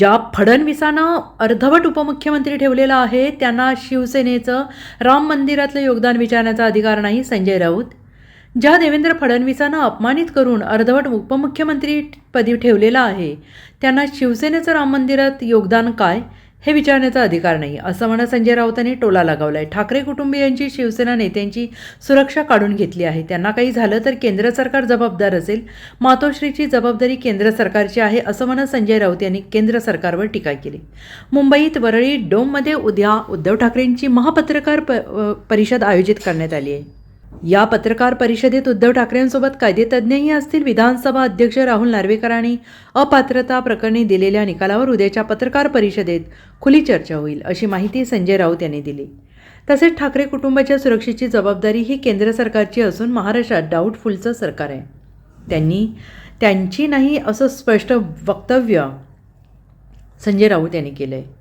ज्या फडणवीसानं अर्धवट उपमुख्यमंत्री ठेवलेला आहे त्यांना शिवसेनेचं राम मंदिरातलं योगदान विचारण्याचा अधिकार नाही संजय राऊत. ज्या देवेंद्र फडणवीसांना अपमानित करून अर्धवट उपमुख्यमंत्री पदी ठेवलेला आहे त्यांना शिवसेनेचं राम मंदिरात योगदान काय? हे विचारण्याचा अधिकार नाही असं म्हणत संजय राऊतांनी टोला लगावला आहे ठाकरे कुटुंबियांची शिवसेना नेत्यांची सुरक्षा काढून घेतली आहे. त्यांना काही झालं तर केंद्र सरकार जबाबदार असेल. मातोश्रीची जबाबदारी केंद्र सरकारची आहे असं म्हणत संजय राऊत यांनी केंद्र सरकारवर टीका केली. मुंबईत वरळी डोममध्ये उद्या उद्धव ठाकरेंची महापत्रकार प परिषद आयोजित करण्यात आली आहे. या पत्रकार परिषदेत उद्धव ठाकरेंसोबत कायदेतज्ञही असतील. विधानसभा अध्यक्ष राहुल नार्वेकरांनी अपात्रता प्रकरणी दिलेल्या निकालावर उद्याच्या पत्रकार परिषदेत खुली चर्चा होईल अशी माहिती संजय राऊत यांनी दिली. तसेच ठाकरे कुटुंबाच्या सुरक्षेची जबाबदारी ही केंद्र सरकारची असून महाराष्ट्रात डाऊटफुलचं सरकार आहे. त्यांनी त्यांची नाही असं स्पष्ट वक्तव्य संजय राऊत यांनी केलं आहे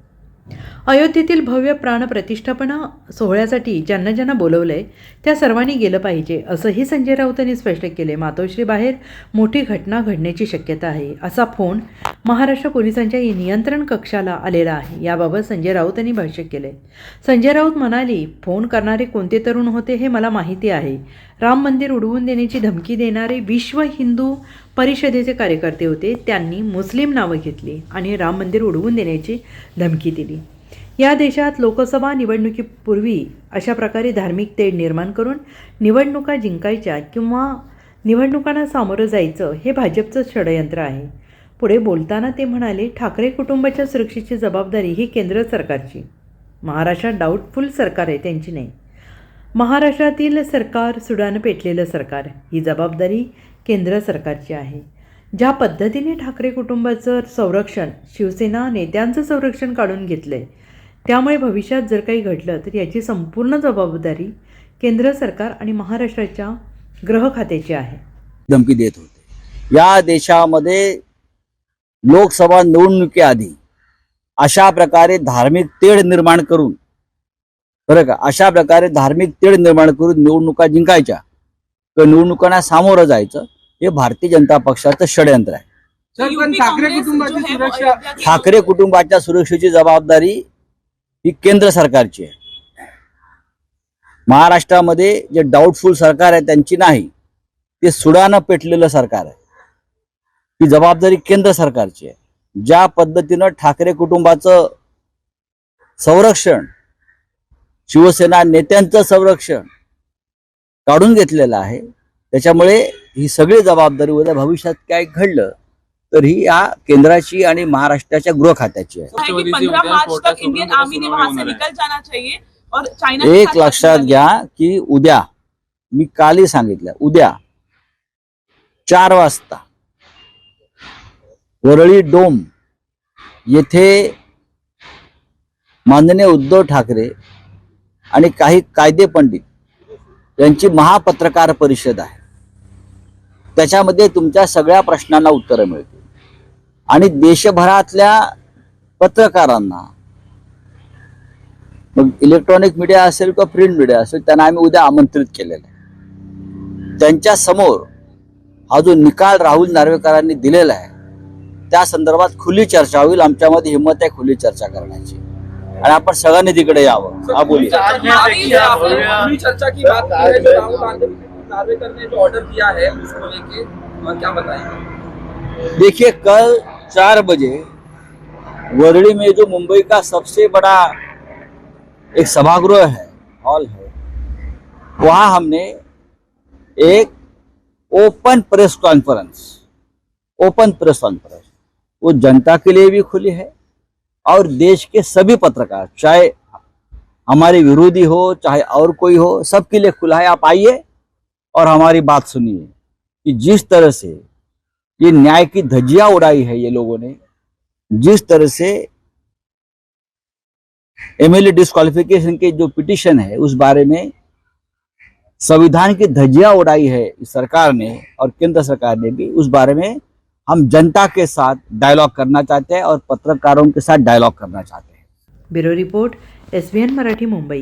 अयोध्येतील भव्य प्राणप्रतिष्ठापना सोहळ्यासाठी ज्यांना ज्यांना बोलवलं आहे त्या सर्वांनी गेलं पाहिजे असंही संजय राऊतांनी स्पष्ट केले मातोश्रीबाहेर मोठी घटना घडण्याची शक्यता आहे असा फोन महाराष्ट्र पोलिसांच्या नियंत्रण कक्षाला आलेला आहे. याबाबत संजय राऊत यांनी भाष्य केले संजय राऊत म्हणाली फोन करणारे कोणते तरुण होते हे मला माहिती आहे. राम मंदिर उडवून देण्याची धमकी देणारे विश्व हिंदू परिषदेचे कार्यकर्ते होते. त्यांनी मुस्लिम नावं घेतली आणि राम मंदिर उडवून देण्याची धमकी दिली. या देशात लोकसभा निवडणुकीपूर्वी अशा प्रकारे धार्मिक तेढ निर्माण करून निवडणुका जिंकायच्या किंवा निवडणुकांना सामोरं जायचं हे भाजपचं षडयंत्र आहे. पुढे बोलताना ते म्हणाले ठाकरे कुटुंबाच्या सुरक्षेची जबाबदारी ही केंद्र सरकारची. महाराष्ट्रात डाऊटफुल सरकार आहे त्यांची नाही. महाराष्ट्रातील सरकार सुडानं पेटलेलं सरकार. ही जबाबदारी केंद्र सरकारची आहे. ज्या पद्धतीने ठाकरे कुटुंबाचं संरक्षण शिवसेना नेत्यांचं संरक्षण काढून घेतलं आहे त्यामुळे भविष्यात जर काही घडलं तर याची संपूर्ण जबाबदारी केंद्र सरकार आणि महाराष्ट्राच्या गृह खात्याची आहे. धमकी देत होते. या देशामध्ये लोकसभा निवडणुकीआधी अशा प्रकारे धार्मिक तेढ निर्माण करून बरं का अशा प्रकारे धार्मिक तेढ निर्माण करून निवडणुका जिंकायच्या किंवा निवडणुकांना सामोरं जायचं हे भारतीय जनता पक्षाचं षडयंत्र आहे. ठाकरे कुटुंबाच्या सुरक्षेची जबाबदारी ही केंद्र सरकारची आहे. महाराष्ट्रामध्ये जे डाऊटफुल सरकार आहे त्यांची नाही ते सुडानं पेटलेलं सरकार आहे. ही जबाबदारी केंद्र सरकारची आहे. ज्या पद्धतीनं ठाकरे कुटुंबाचं संरक्षण शिवसेना नेत्यांचं संरक्षण काढून घेतलेलं आहे त्याच्यामुळे ही सगळी जबाबदारी उद्या भविष्यात काय घडलं तर ही या केंद्राची आणि महाराष्ट्राच्या गृह खात्याची आहे. कि राष्ट्रवादी से 15 उद्या मार्च कोर्टात तक इंडियन सुप्रीम आर्मी ने कोर्टात वहां से सुनावणी निकल जाना चाहिए और चाइना के एक लक्षात घ्या की उद्या मी कालही सांगितलं उद्या चार वाजता वरळी डोम येथे माननीय उद्धव ठाकरे आणि काही कायदे पंडित यांची महापत्रकार परिषद आहे. त्याच्यामध्ये तुमच्या सगळ्या प्रश्नांना उत्तरं मिळतील. आणि देशभरातल्या पत्रकारांना. मग इलेक्ट्रॉनिक मीडिया असेल किंवा प्रिंट मीडिया असेल त्यांना आम्ही उद्या आमंत्रित केलेलं आहे. त्यांच्यासमोर हा जो निकाल राहुल नार्वेकरांनी दिलेला आहे त्या संदर्भात खुली चर्चा होईल. आमच्यामध्ये हिंमत आहे खुली चर्चा करण्याची. आणि आपण सगळ्यांनी तिकडे यावं. हा बताएंगे देखिए कल चार बजे वरड़ी में जो मुंबई का सबसे बड़ा एक सभागृह है, हॉल है, वहाँ हमने एक open press conference, open press conference, वो जनता के लिए भी खुली है और देश के सभी पत्रकार, चाहे हमारे विरोधी हो, चाहे और कोई हो, सबके लिए खुला है। आप आइए और हमारी बात सुनिए कि जिस तरह से ये न्याय की धज्जियाँ उड़ाई है ये लोगों ने। जिस तरह से एमएलए डिस्क्वालिफिकेशन के जो पिटिशन है, उस बारे में संविधान की धज्जियाँ उड़ाई है सरकार ने और केंद्र सरकार ने भी, उस बारे में हम जनता के साथ डायलॉग करना चाहते हैं और पत्रकारों के साथ डायलॉग करना चाहते हैं। Bureau report S Marathi, Mumbai.